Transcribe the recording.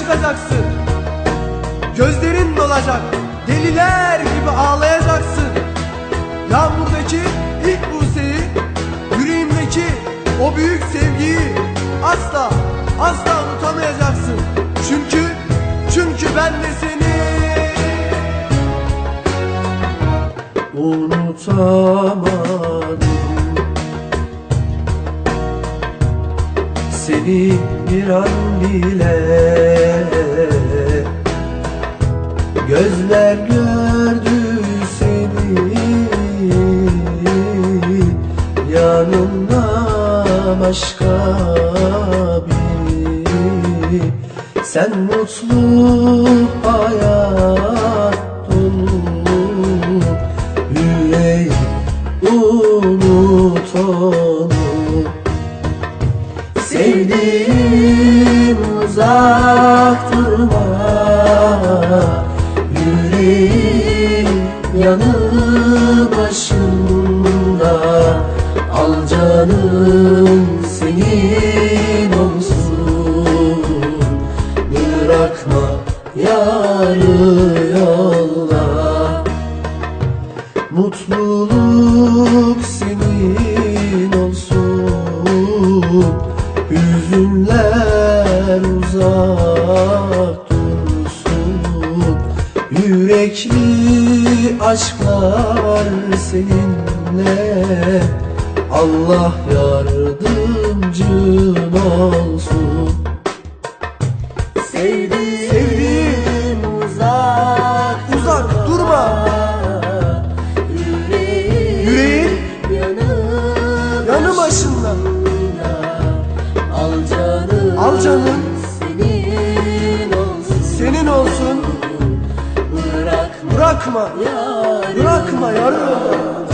çıkacaksın. Gözlerin dolacak Deliler gibi ağlayacaksın. Yağmurdaki ilk buseyi Yüreğimdeki o büyük sevgiyi Asla asla unutamayacaksın. Çünkü çünkü ben de seni unutamadım. Seni bir an bile Gözler gördü seni. Yanımda başka biri. Sen mutlu hayat Yüreği unut onu Sevdiğim uzak canım senin olsun. Bırakma yarı yolda Mutluluk senin olsun. Hüzünler uzak dursun. Yürekli aşklar seninle Allah yardımcın olsun. Sevdiğim, Sevdiğim uzak Uzak durma. Yüreğim, Yüreğin yanı, yanı başında Al canım, Al canım. senin olsun. Senin olsun. Bırakma Bırakma yarı Bırakma yarı